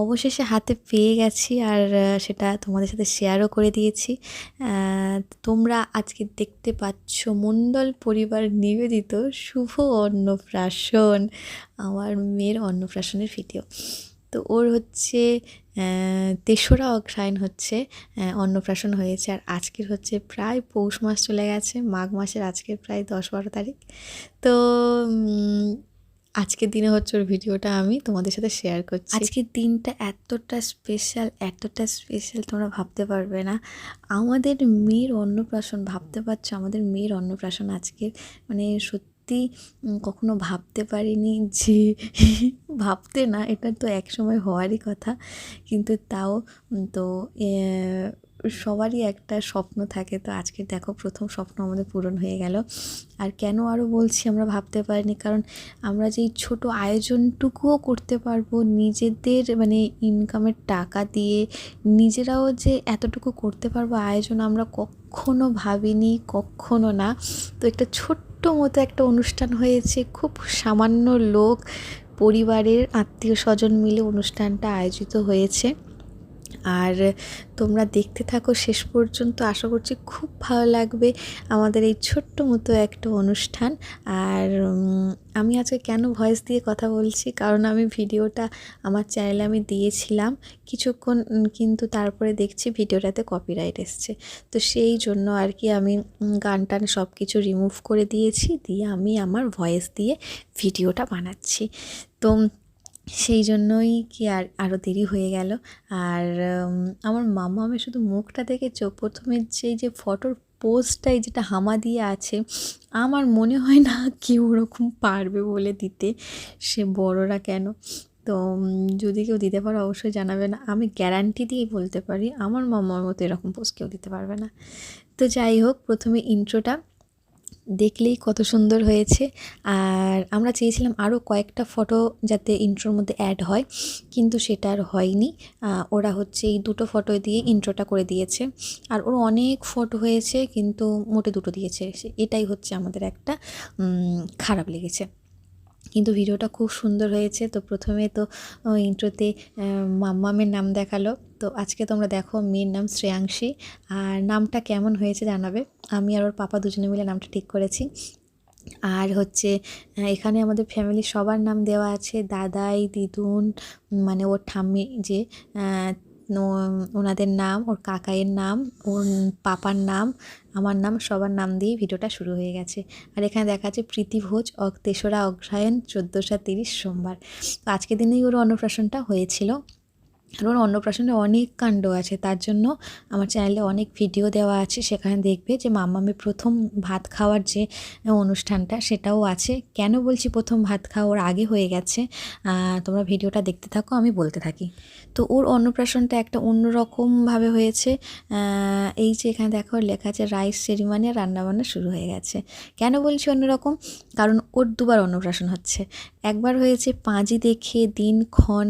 অবশেষে হাতে পেয়ে গেছি আর সেটা তোমাদের সাথে শেয়ারও করে দিয়েছি। তোমরা আজকে দেখতে পাচ্ছ মণ্ডল পরিবার নিবেদিত শুভ অন্নপ্রাশন, আমার মেয়ের অন্নপ্রাশনের ভিডিও তো ওর হচ্ছে তেসরা অগ্রহায়ণ হচ্ছে অন্নপ্রাশন হয়েছে আর আজকের হচ্ছে প্রায় পৌষ মাস চলে গেছে, মাঘ মাসের আজকে প্রায় দশ বারো তারিখ। তো আজকের দিনে হচ্ছে ওর ভিডিওটা আমি তোমাদের সাথে শেয়ার করছি। আজকের দিনটা এতটা স্পেশাল এতটা স্পেশাল তোমরা ভাবতে পারবে না। আমাদের মেয়ের অন্নপ্রাশন, ভাবতে পারছ? আমাদের মেয়ের অন্নপ্রাশন আজকের মানে সত্যি কখনো ভাবতে পারিনি যে ভাবতে না, এটা তো একসময় হওয়ারই কথা। কিন্তু তাও তো সবারই একটা স্বপ্ন থাকে। তো আজকে দেখো প্রথম স্বপ্ন আমাদের পূরণ হয়ে গেল। আর কেন আরও বলছি আমরা ভাবতে পারিনি, কারণ আমরা যেই ছোট আয়োজনটুকুও করতে পারব, নিজেদের মানে ইনকামের টাকা দিয়ে নিজেরাও যে এতটুকু করতে পারব আয়োজন আমরা কখনো ভাবিনি, কখনো না। তো একটা ছোট্ট মতো একটা অনুষ্ঠান হয়েছে, খুব সামান্য লোক, পরিবারের আত্মীয় স্বজন মিলে অনুষ্ঠানটা আয়োজিত হয়েছে। আর তোমরা দেখতে থাকো, শেষ পর্যন্ত আশা করছি খুব ভালো লাগবে আমাদের এই ছোট্ট মতো একটা অনুষ্ঠান। আর আমি আজকে কেন ভয়েস দিয়ে কথা বলছি? কারণ আমি ভিডিওটা আমার চ্যানেলে আমি দিয়েছিলাম। কিছুক্ষণ কিন্তু তারপরে দেখছি ভিডিওটাতে কপিরাইট এসছে। তো সেই জন্য আর কি আমি গান টান সব কিছু রিমুভ করে দিয়েছি। দিয়ে আমি আমার ভয়েস দিয়ে ভিডিওটা বানাচ্ছি। তো সেই জন্যই কি আর আরও দেরি হয়ে গেল। আর আমার মামা আমি শুধু মুখটা দেখেছ প্রথমে যে যে ফটোর পোজটাই যেটা হামা দিয়ে আছে, আমার মনে হয় না কেউ ওরকম পারবে বলে দিতে। সে বড়রা কেন? তো যদি কেউ দিতে পারো অবশ্যই জানাবে না আমি গ্যারান্টি দিয়েই বলতে পারি, আমার মামার মতো এরকম পোস্ট কেউ দিতে পারবে না। তো যাই হোক, প্রথমে ইন্ট্রোটা দেখলেই কত সুন্দর হয়েছে। আর আমরা চেয়েছিলাম আরও কয়েকটা ফটো যাতে ইন্ট্রোর মধ্যে অ্যাড হয়, কিন্তু সেটা আর হয়নি। ওরা হচ্ছে এই দুটো ফটো দিয়ে ইন্ট্রোটা করে দিয়েছে। আর ওর অনেক ফটো হয়েছে, কিন্তু মোটে দুটো দিয়েছে। এটাই হচ্ছে আমাদের একটা খারাপ লেগেছে। কিন্তু ভিডিওটা খুব সুন্দর হয়েছে। তো প্রথমে তো ইন্ট্রোতে মাম্মামের নাম দেখাল। তো আজকে তোমরা দেখো মেয়ের নাম শ্রেয়াংশী। আর নামটা কেমন হয়েছে জানাবে? আমি আর ওর পাপা দুজনে মিলে নামটা ঠিক করেছি। আর হচ্ছে এখানে আমাদের ফ্যামিলির সবার নাম দেওয়া আছে। দাদাই, দিদুন মানে ওর ঠাম্মি যে ওনাদের নাম, ওর কাকায়ের নাম, ওর পাপার নাম, আমার নাম, সবার নাম দিয়ে ভিডিওটা শুরু হয়ে গেছে। আর এখানে দেখা যাচ্ছে প্রীতি ভোজ তেসরা অগ্রায়ণ চোদ্দোশো তিরিশ সোমবার। আজকে দিনেই ওর অন্নপ্রাশনটা হয়েছিল। ওর অন্নপ্রাশনে অনেক কাণ্ড আছে, তার জন্য আমার চ্যানেলে অনেক ভিডিও দেওয়া আছে, সেখানে দেখবে যে মাম্মামের প্রথম ভাত খাওয়ার যে অনুষ্ঠানটা সেটাও আছে। কেন বলছি প্রথম ভাত খাওয়ার আগে হয়ে গেছে? তোমরা ভিডিওটা দেখতে থাকো, আমি বলতে থাকি। তো ওর অন্নপ্রাশনটা একটা অন্যরকমভাবে হয়েছে। এই যে এখানে দেখো লেখা আছে রাইস সেরিমানি আর রান্নাবান্না শুরু হয়ে গেছে। কেন বলছি অন্যরকম? কারণ ওর দুবার অন্নপ্রাশন হচ্ছে। একবার হয়েছে পাঁজি দেখে দিনক্ষণ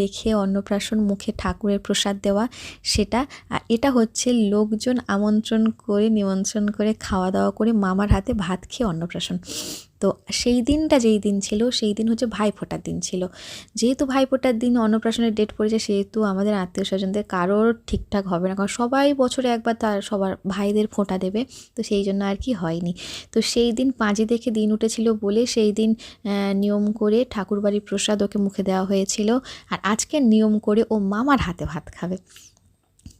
দেখে অন্নপ্রাশন মুখে ঠাকুরের প্রসাদ দেওয়া সেটা। আর এটা হচ্ছে লোকজন আমন্ত্রণ করে, নিমন্ত্রণ করে, খাওয়া দাওয়া করে মামার হাতে ভাত খেয়ে অন্নপ্রাশন। তো সেই দিনটা যেই দিন ছিল, সেই দিন হচ্ছে ভাইফোঁটার দিন ছিল। যেহেতু ভাইফোঁটার দিন অন্নপ্রাশনের ডেট পড়েছে, সেহেতু আমাদের আত্মীয় স্বজনদের কারোর ঠিকঠাক হবে না। কারণ সবাই বছরে একবার তার সবার ভাইদের ফোঁটা দেবে, তো সেই জন্য আর কি হয়নি। তো সেই দিন পাঁজি দেখে দিন উঠেছিল বলে সেই দিন নিয়ম করে ঠাকুরবাড়ির প্রসাদ ওকে মুখে দেওয়া হয়েছিল। আর আজকে নিয়ম করে ও মামার হাতে ভাত খাবে।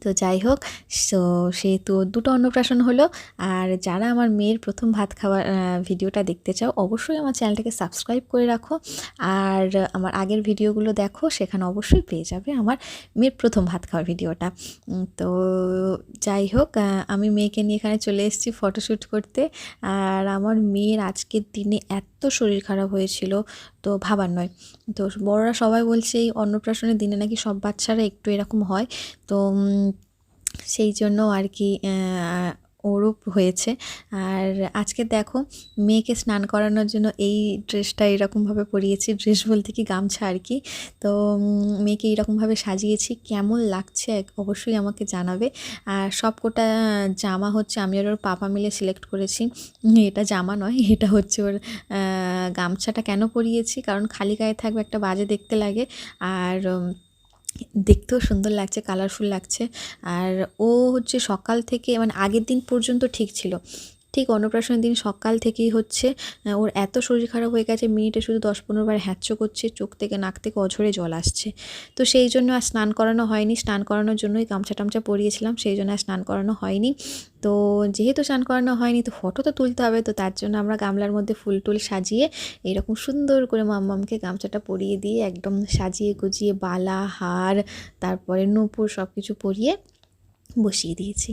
তো যাই হোক, সো সেহেতু দুটো অন্নপ্রাশন হলো। আর যারা আমার মেয়ের প্রথম ভাত খাওয়ার ভিডিওটা দেখতে চাও, অবশ্যই আমার চ্যানেলটাকে সাবস্ক্রাইব করে রাখো। আর আমার আগের ভিডিওগুলো দেখো, সেখানে অবশ্যই পেয়ে যাবে আমার মেয়ের প্রথম ভাত খাওয়ার ভিডিওটা। তো যাই হোক আমি মেয়েকে নিয়ে এখানে চলে এসেছি ফটোশ্যুট করতে। আর আমার মেয়ের আজকের দিনে এত শরীর খারাপ হয়েছিল। তো ভাবার নয়। তো বড়রা সবাই বলছে, এই অন্নপ্রাশনের দিনে নাকি সব বাচ্চারা একটু এরকম হয়। তো সেই জন্য আর কি ওরও হয়েছে। আর আজকে দেখো, মেয়েকে স্নান করানোর জন্য এই ড্রেসটা এরকমভাবে পরিয়েছি। ড্রেস বলতে কি গামছা আর কি। তো মেয়েকে এরকমভাবে সাজিয়েছি। কেমন লাগছে অবশ্যই আমাকে জানাবে। আর সব কটা জামা হচ্ছে, আমি আর ওর পাপা মিলে সিলেক্ট করেছি। এটা জামা নয়, এটা হচ্ছে ওর গামছাটা কেন পরিয়েছি? কারণ খালি গায়ে থাকবে একটা বাজে দেখতে লাগে। আর দেখতেও সুন্দর লাগছে কালারফুল লাগছে। আর ও হচ্ছে সকাল থেকে মানে আগের দিন পর্যন্ত ঠিক ছিল। ঠিক অন্নপ্রাশনের দিন সকাল থেকেই হচ্ছে ওর এত শরীর খারাপ হয়ে গেছে মিনিটে শুধু দশ পনেরো বার হ্যাচ্চো করছে, চোখ থেকে, নাক থেকে অঝরে জল আসছে। তো সেই জন্য আর স্নান করানো হয়নি। স্নান করানোর জন্যই গামছা টামছা পরিয়েছিলাম, সেই জন্য আর স্নান করানো হয়নি। তো যেহেতু স্নান করানো হয়নি, তো ফটো তো তুলতে হবে, তো তার জন্য আমরা গামলার মধ্যে ফুল টুল সাজিয়ে এরকম সুন্দর করে মাম্মামকে গামছাটা পরিয়ে দিয়ে একদম সাজিয়ে গুজিয়ে বালা, হার, তারপরে নূপুর সব কিছু পরিয়ে বসিয়ে দিয়েছি।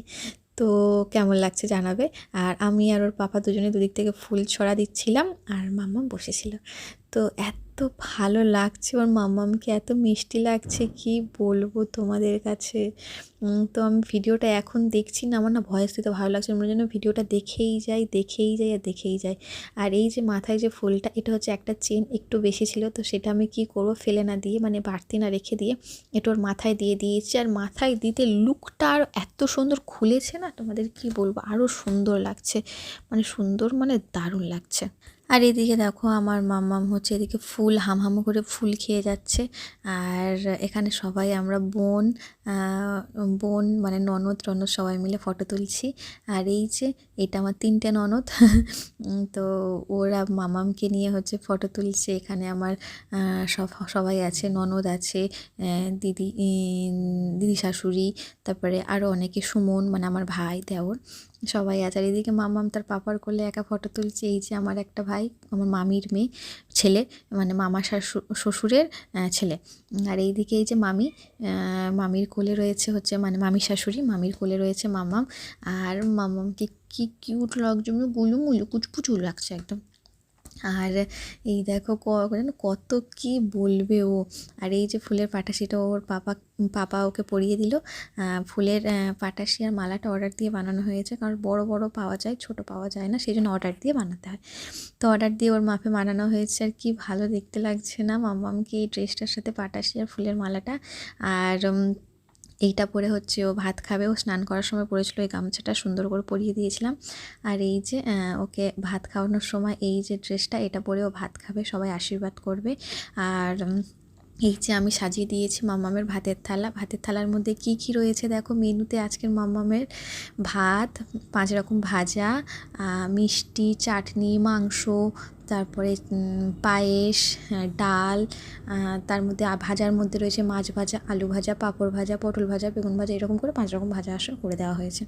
তো কেমন লাগছে জানাবে। আর আমি আর ওর পাপা দুজনে দুদিক থেকে ফুল ছড়া দিচ্ছিলাম আর মাম্মা বসেছিল। তো এত ভালো লাগছে ওর মাম্মামকে এত মিষ্টি লাগছে, কি বলব তোমাদের কাছে? তো আমি ভিডিওটা এখন দেখছি না, আমার না ভয়েস দিতে ভালো লাগছে মনে যেন ভিডিওটা দেখেই যাই দেখেই যাই আর দেখেই যাই। আর এই যে মাথায় যে ফুলটা, এটা হচ্ছে একটা চেন, একটু বেশি ছিল, তো সেটা আমি কি করব? ফেলে না দিয়ে মানে বাড়তি না রেখে দিয়ে, এটা ওর মাথায় দিয়ে দিয়েছি। আর মাথায় দিতে লুকটা আর এত সুন্দর খুলেছে না, তোমাদের কি বলব? আরও সুন্দর লাগছে মানে সুন্দর মানে দারুণ লাগছে। আর এদিকে দেখো আমার মাম্মাম হচ্ছে এদিকে ফুল হামহামু করে ফুল খেয়ে যাচ্ছে। আর এখানে সবাই আমরা বোন বোন মানে ননদ, টনদ সবাই মিলে ফটো তুলছি। আর এই যে এটা আমার তিনটে ননদ তো ওরা মামামকে নিয়ে হচ্ছে ফটো তুলছে। এখানে আমার সব, সবাই আছে, ননদ আছে দিদি দিদি শাশুড়ি, তারপরে আরও অনেকে সুমন মানে আমার ভাই দেওর। সবাই আছে। আর এদিকে মামাম তার পাপার কোলে একা ফটো তুলছে। এই যে আমার একটা ভাই, আমার মামির মেয়ে, ছেলে মানে মামা শ্বশুরের ছেলে। আর এইদিকে এই যে মামি মামির কোলে রয়েছে হচ্ছে মানে মামির শাশুড়ি, মামির কোলে রয়েছে মামাম আর মামামকে কি কিউট লাগছে গুলু মুলু কুচকুচু লাগছে একদম। আর এই দেখো যেন কত কি বলবে ও। আর এই যে ফুলের পাটাশিটা ওর পাপা পাপা ওকে পরিয়ে দিল। ফুলের পাটাশি আর মালাটা অর্ডার দিয়ে বানানো হয়েছে। কারণ বড় বড় পাওয়া যায়, ছোট পাওয়া যায় না, সেই জন্য অর্ডার দিয়ে বানাতে হয়। তো অর্ডার দিয়ে ওর মাপে বানানো হয়েছে আর কি ভালো দেখতে লাগছে না। মাম্মামকে এই ড্রেসটার সাথে পাটাশি আর ফুলের মালাটা। আর এইটা পরে হচ্ছে ও ভাত খাবে। ও স্নান করার সময় পরেছিল এই গামছাটা, সুন্দর করে পরিয়ে দিয়েছিলাম। আর এই যে ওকে ভাত খাওয়ানোর সময় এই যে ড্রেসটা এটা পরে ও ভাত খাবে, সবাই আশীর্বাদ করবে। আর এই যে আমি সাজিয়ে দিয়েছি মাম্মামের ভাতের থালা। ভাতের থালার মধ্যে কি কি রয়েছে দেখো? মেনুতে আজকের মাম্মামের ভাত, পাঁচ রকম ভাজা মিষ্টি, চাটনি, মাংস, তারপরে পায়েস ডাল তার মধ্যে ভাজার মধ্যে রয়েছে মাছ ভাজা, আলু ভাজা, পাঁপড় ভাজা, পটল ভাজা, বেগুন ভাজা, এরকম করে পাঁচ রকম ভাজা আসা করে দেওয়া হয়েছে।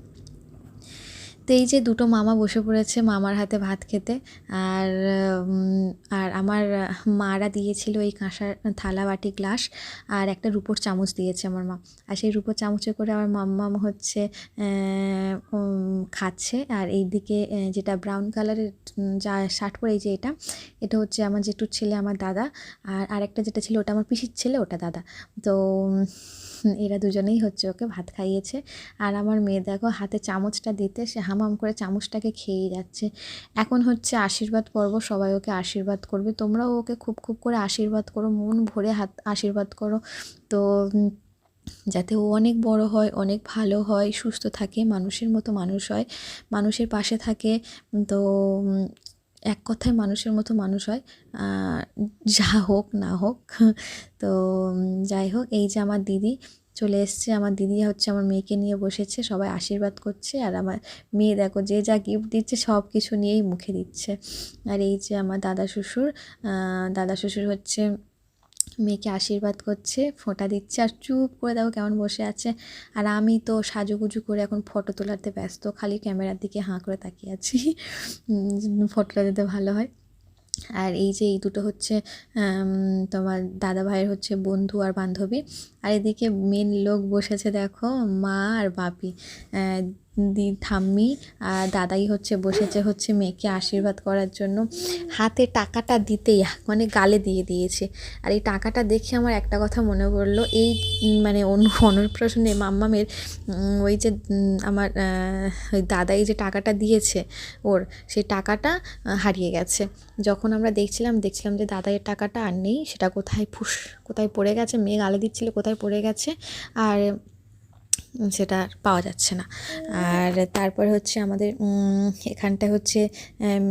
তো এই যে দুটো মামা বসে পড়েছে মামার হাতে ভাত খেতে আর আর আমার মারা দিয়েছিল এই কাঁসার থালা বাটি গ্লাস আর একটা রুপোর চামচ দিয়েছে আমার মা। আর সেই রুপোর চামচে করে আমার মাম্মাম হচ্ছে খাচ্ছে। আর এইদিকে আহ, যেটা ব্রাউন কালারের যা শার্ট পরে এই যে এটা এটা হচ্ছে আমার জেঠুর ছেলে আমার দাদা। আর আরেকটা যেটা ছিল ওটা আমার পিসির ছেলে ওটা দাদা। তো এরা দুজনেই হচ্ছে ওকে ভাত খাইয়েছে। আর আমার মেয়ে দেখো হাতে চামচটা দিতে সে হামাম করে চামচটাকে খেয়েই যাচ্ছে। এখন হচ্ছে আশীর্বাদ পর্ব, সবাই ওকে আশীর্বাদ করবে। তোমরাও ওকে খুব খুব করে আশীর্বাদ করো, মন ভরে হাত আশীর্বাদ করো। তো যাতে ও অনেক বড় হয়, অনেক ভালো হয়, সুস্থ থাকে, মানুষের মতো মানুষ হয়, মানুষের পাশে থাকে। তো এক কথায় মানুষের মতো মানুষ হয় যা হোক না হোক। তো যাই হোক, এই যে আমার দিদি চলে এসছে। আমার দিদি হচ্ছে আমার মেয়েকে নিয়ে বসেছে, সবাই আশীর্বাদ করছে আর আমার মেয়ে দেখো যে যা গিফট দিচ্ছে সব কিছু নিয়েই মুখে দিচ্ছে। আর এই যে আমার দাদা শ্বশুর দাদা শ্বশুর হচ্ছে মেয়েকে আশীর্বাদ করছে, ফোঁটা দিচ্ছে আর চুপ করে দেখো কেমন বসে আছে। আর আমি তো সাজুগুজু করে এখন ফটো তোলাতে ব্যস্ত, খালি ক্যামেরার দিকে হাঁ করে তাকিয়ে আছি। ফটোটা দিতে ভালো হয়। আর এই যে এই দুটো হচ্ছে তোমার দাদা ভাইয়ের হচ্ছে বন্ধু আর বান্ধবী। আর এদিকে মেন লোক বসেছে দেখো, মা আর বাপি। দি, ঠাম্মি, আর দাদাই হচ্ছে বসেছে হচ্ছে মেয়েকে আশীর্বাদ করার জন্য। হাতে টাকাটা দিতেই মানে গালে দিয়ে দিয়েছে। আর এই টাকাটা দেখে আমার একটা কথা মনে পড়ল, এই মানে অনু অন্নপ্রাশনে মাম্মামের ওই যে আমার ওই দাদাই যে টাকাটা দিয়েছে ওর, সেই টাকাটা হারিয়ে গেছে। যখন আমরা দেখছিলাম দেখছিলাম যে দাদাইয়ের টাকাটা আর নেই, সেটা কোথায়, ফুস, কোথায় পড়ে গেছে, মেয়ে গালে দিচ্ছিল, কোথায় পড়ে গেছে। আর সেটা আর পাওয়া যাচ্ছে না। আর তারপর হচ্ছে আমাদের উম, এখানটায় হচ্ছে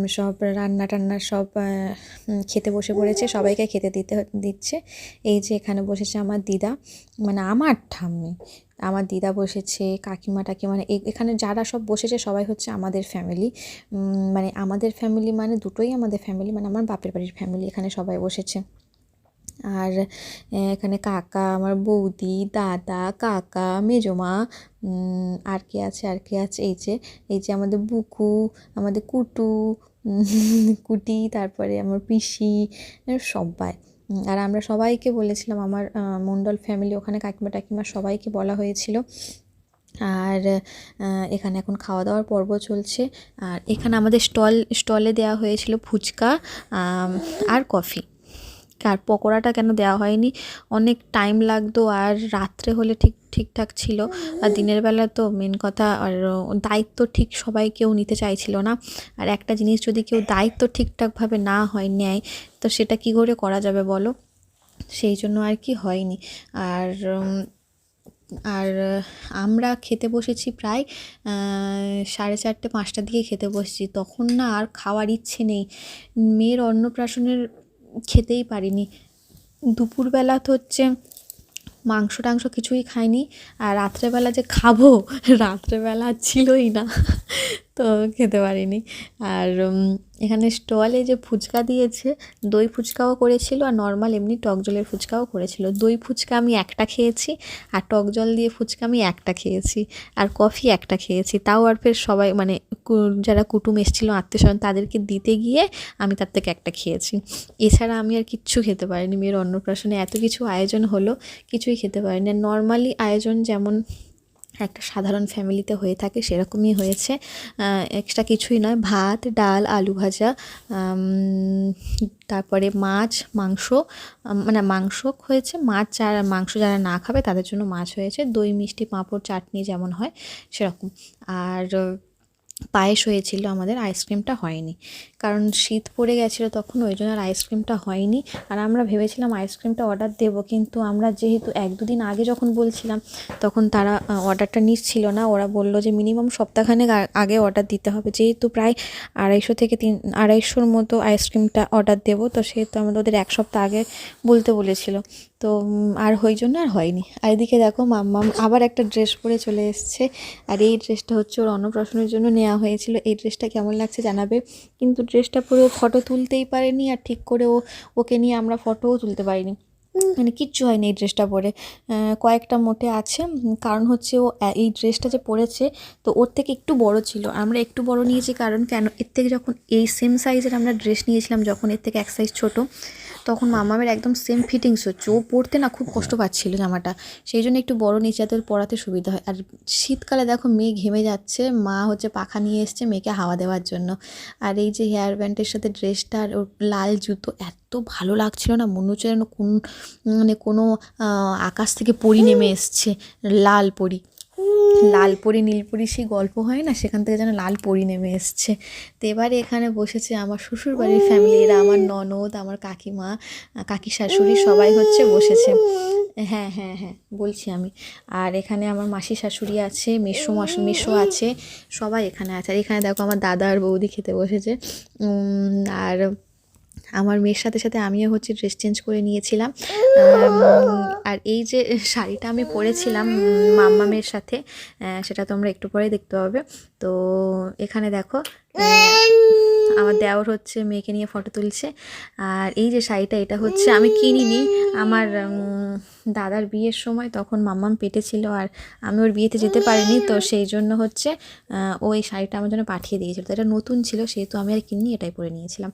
সব রান্না টান্না সব খেতে বসে পড়েছে। সবাইকে খেতে দিতে দিচ্ছে। এই যে এখানে বসেছে আমার দিদা মানে আমার ঠাম্মি। আমার দিদা বসেছে কাকিমা টাকিমা মানে এখানে যারা সব বসেছে সবাই হচ্ছে আমাদের ফ্যামিলি মানে আমাদের ফ্যামিলি মানে দুটোই আমাদের ফ্যামিলি মানে আমার বাপের বাড়ির ফ্যামিলি এখানে সবাই বসেছে। আর এখানে কাকা, আমার বৌদি, দাদা, কাকা, মেজমা আর কে আছে, আর কে আছে, এই যে এই যে আমাদের বুকু, আমাদের কুটু কুটি, তারপরে আমার পিসি সবাই আর আমরা সবাইকে বলেছিলাম, আমার মণ্ডল ফ্যামিলি ওখানে কাকিমা টাকিমা সবাইকে বলা হয়েছিল। আর এখানে এখন খাওয়া দাওয়ার পর্ব চলছে। আর এখানে আমাদের স্টল, স্টলে দেওয়া হয়েছিল ফুচকা আর কফি। আর পকোড়াটা কেন দেওয়া হয়নি? অনেক টাইম লাগতো আর রাত্রে হলে ঠিক, ঠিকঠাক ছিল। আর দিনের বেলা তো মেন কথা আর দায়িত্ব ঠিক সবাই কেউ নিতে চাইছিল না। আর একটা জিনিস যদি কেউ দায়িত্ব ঠিকঠাকভাবে না হয়, নেয়, তো সেটা কি করে করা যাবে বলো? সেই জন্য আর কি হয়নি। আর আর আমরা খেতে বসেছি প্রায় সাড়ে চারটে, পাঁচটার দিকে খেতে বসেছি। তখন না আর খাওয়ার ইচ্ছে নেই। মেয়ের অন্নপ্রাশনের খেতেই পারিনি। দুপুরবেলা তো হচ্ছে মাংস টাংস কিছুই খাইনি, আর রাত্রেবেলা যে খাব, রাত্রেবেলা ছিলই না। তো খেতে পারিনি। আর এখানে স্টলে যে ফুচকা দিয়েছে, দই ফুচকাও করেছিল আর নর্মাল এমনি টক জলের ফুচকাও করেছিল। দই ফুচকা আমি একটা খেয়েছি আর টক জল দিয়ে ফুচকা আমি একটা খেয়েছি আর কফি একটা খেয়েছি। তাও আর ফের সবাই মানে যারা কুটুম এসেছিল আত্মীয় স্বজন তাদেরকে দিতে গিয়ে আমি তার থেকে একটা খেয়েছি। এছাড়া আমি আর কিচ্ছু খেতে পারিনি। মেয়ের অন্নপ্রাশনে এত কিছু আয়োজন হলো, কিছুই খেতে পারিনি। আর নর্মালি আয়োজন যেমন একটা সাধারণ ফ্যামিলিতে হয়ে থাকে, সেরকমই হয়েছে। এক্সট্রা কিছুই নয়, ভাত, ডাল, আলু ভাজা তারপরে মাছ, মাংস মানে মাংস হয়েছে, মাছ যারা মাংস যারা না খাবে তাদের জন্য মাছ হয়েছে। দই, মিষ্টি, পাঁপড়, চাটনি যেমন হয়, সেরকম। আর পায়েস হয়েছিল আমাদের আইসক্রিমটা হয়নি। কারণ শীত পড়ে গেছিল তখন ওই জন্য আর আইসক্রিমটা হয়নি। আর আমরা ভেবেছিলাম আইসক্রিমটা অর্ডার দেব, কিন্তু আমরা যেহেতু এক দুদিন আগে যখন বলছিলাম, তখন তারা অর্ডারটা নিচ্ছিল না। ওরা বলল যে মিনিমাম সপ্তাহখানেক আগে অর্ডার দিতে হবে। যেহেতু প্রায় আড়াইশো থেকে তিন, আড়াইশোর মতো আইসক্রিমটা অর্ডার দেবো, তো সেহেতু আমরা ওদের এক সপ্তাহ আগে বলতে বলেছিল। তো আর ওই জন্য আর হয়নি। আর এদিকে দেখো, মাম্মাম আবার একটা ড্রেস পরে চলে এসছে। আর এই ড্রেসটা হচ্ছে ওর অন্নপ্রাশনের জন্য নেওয়া হয়েছিল। এই ড্রেসটা কেমন লাগছে জানাবে? কিন্তু ড্রেসটা পরে ও ফটো তুলতেই পারেনি আর ঠিক করে ও, ওকে নিয়ে আমরা ফটোও তুলতে পারিনি। মানে কিচ্ছু হয়নি এই ড্রেসটা পরে। কয়েকটা মোটে আছে। কারণ হচ্ছে ও এই ড্রেসটা যে পরেছে, তো ওর থেকে একটু বড় ছিল। আমরা একটু বড় নিয়েছি কারণ কেন? এর থেকে যখন এই সেম সাইজের আমরা ড্রেস নিয়েছিলাম, যখন এর থেকে এক সাইজ ছোট তখন মামামের একদম সেম ফিটিংস হচ্ছে। ও পরতে না খুব কষ্ট পাচ্ছিল জামাটা। সেই জন্য একটু বড় নিচে ওর পরাতে সুবিধা হয়। আর শীতকালে দেখো মেয়ে ঘেমে যাচ্ছে, মা হচ্ছে পাখা নিয়ে এসছে মেয়েকে হাওয়া দেওয়ার জন্য। আর এই যে হেয়ার ব্যান্ডের সাথে ড্রেসটা আর ওর লাল জুতো এত ভালো লাগছিল না, মনে হচ্ছে যেন কোন মানে কোনো আকাশ থেকে পরি নেমে এসছে, লাল পরি। লাল পরি নীলপরি সেই গল্প হয় না? সেখান থেকে যেন লাল পরি নেমে এসছে। তো এবারে এখানে বসেছে আমার শ্বশুর বাড়ির ফ্যামিলি এরা আমার ননদ, আমার কাকিমা কাকি শাশুড়ি সবাই হচ্ছে বসেছে। হ্যাঁ হ্যাঁ হ্যাঁ বলছি আমি। আর এখানে আমার মাসি শাশুড়ি আছে, মেসো মাস, মেসো আছে, সবাই এখানে আছে। আর এখানে দেখো আমার দাদা আর বৌদি খেতে বসেছে। আর আমার মেয়ের সাথে সাথে আমিও হচ্ছে ড্রেস চেঞ্জ করে নিয়েছিলাম। আর এই যে শাড়িটা আমি পরেছিলাম মাম্মা মাম্মামের সাথে সেটা তোমরা একটু পরে দেখতে পাবে। তো এখানে দেখো আমার দেওয়ার হচ্ছে, মেয়েকে নিয়ে ফটো তুলছে। আর এই যে শাড়িটা, এটা হচ্ছে আমি কিনিনি। আমার দাদার বিয়ের সময় তখন মাম্মাম পেটে ছিল আর আমি ওর বিয়েতে যেতে পারিনি। তো সেই জন্য হচ্ছে ওই ও এই শাড়িটা আমার জন্য পাঠিয়ে দিয়েছিল। তো এটা নতুন ছিল, সেহেতু আমি আর কিনিনি, এটাই পরে নিয়েছিলাম।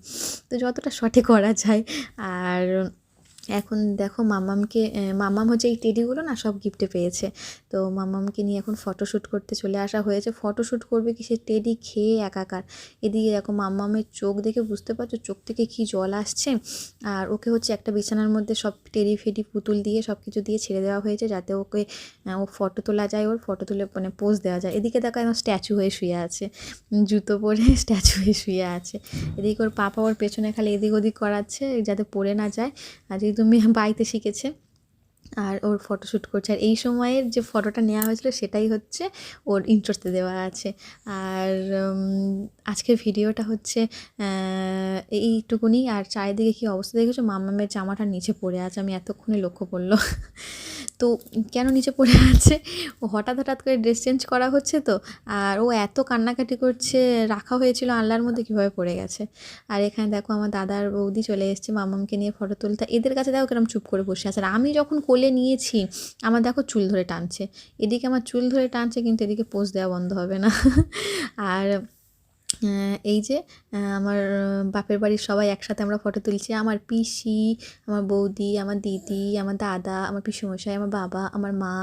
তো যতটা সঠিক করা যায়। আর এখন দেখো মামামকে মামাম হচ্ছে এই টেডিগুলো না সব গিফটে পেয়েছে। তো মামামকে নিয়ে এখন ফটোশ্যুট করতে চলে আসা হয়েছে। ফটোশ্যুট করবে কি সে টেডি খেয়ে একাকার। এদিকে দেখো মামামের চোখ দেখে বুঝতে পারছ, চোখ থেকে কি জল আসছে। আর ওকে হচ্ছে একটা বিছানার মধ্যে সব টেডি ফেডি পুতুল দিয়ে সব কিছু দিয়ে ছেড়ে দেওয়া হয়েছে যাতে ওকে ও ফটো তোলা যায়, ওর ফটো তুলে মানে পোজ দেওয়া যায়। এদিকে দেখো একদম স্ট্যাচু হয়ে শুয়ে আছে। জুতো পরে স্ট্যাচু হয়ে শুয়ে আছে। এদিকে ওর পাপা ওর পেছনে খালি এদিক ওদিক করাচ্ছে যাতে পড়ে না যায়। আর মেয়ে বাড়িতে শিখেছে। আর ওর ফটোশ্যুট করছে। আর এই সময়ের যে ফটোটা নেওয়া হয়েছিল সেটাই হচ্ছে ওর ইন্টারেস্টে দেওয়া আছে। আর আজকের ভিডিওটা হচ্ছে এইটুকুনি। আর চারিদিকে কী অবস্থা দেখেছ? মামামের জামাটা নিচে পড়ে আছে। আমি এতক্ষণে লক্ষ্য পড়ল তো কেন নিচে পড়ে আছে? ও হঠাৎ হঠাৎ করে ড্রেস চেঞ্জ করা হচ্ছে তো, আর ও এত কান্নাকাটি করছে, রাখা হয়েছিল আনলার মধ্যে, কীভাবে পড়ে গেছে? আর এখানে দেখো আমার দাদার বৌদি চলে এসছে, মামামকে নিয়ে ফটো তুলতে। এদের কাছে দেখো কিরম চুপ করে বসে আছে। আর আমি যখন কোলে নিয়েছি, আমার দেখো চুল ধরে টানছে। এদিকে আমার চুল ধরে টানছে, কিন্তু এদিকে পোজ দেওয়া বন্ধ হবে না। আর এই যে আমার বাপের বাড়ির সবাই একসাথে আমরা ফটো তুলছি। আমার পিসি, আমার বৌদি, আমার দিদি, আমার দাদা, আমার পিসুমশাই, আমার বাবা, আমার মা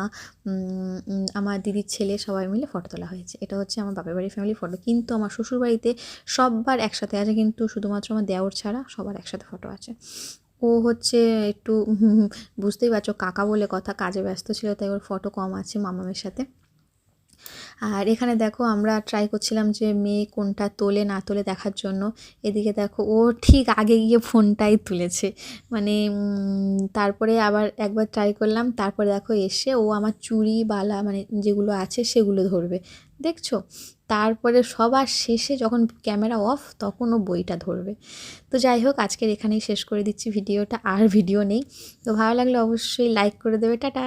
আমার দিদির ছেলে সবাই মিলে ফটো তোলা হয়েছে। এটা হচ্ছে আমার বাপের বাড়ির ফ্যামিলি ফটো কিন্তু আমার শ্বশুর বাড়িতে সববার একসাথে আছে, কিন্তু শুধুমাত্র আমার দেওর ছাড়া সবার একসাথে ফটো আছে। ও হচ্ছে একটু বুঝতেই পারছ, কাকা বলে কথা, কাজে ব্যস্ত ছিল, তাই ওর ফটো কম আছে মামামের সাথে। আর এখানে দেখো আমরা ট্রাই করছিলাম যে মেয়ে কোনটা তোলে, না তোলে দেখার জন্য। এদিকে দেখো, ও ঠিক আগে গিয়ে ফোনটাই তুলেছে। মানে তারপরে আবার একবার ট্রাই করলাম, তারপরে দেখো এসে ও আমার চুড়ি, বালা মানে যেগুলো আছে সেগুলো ধরবে। দেখছ? তারপরে সবার শেষে যখন ক্যামেরা অফ তখন ও বইটা ধরবে। তো যাই হোক, আজকের এখানেই শেষ করে দিচ্ছি ভিডিওটা, আর ভিডিও নেই। তো ভালো লাগলে অবশ্যই লাইক করে দেবে। টাটা!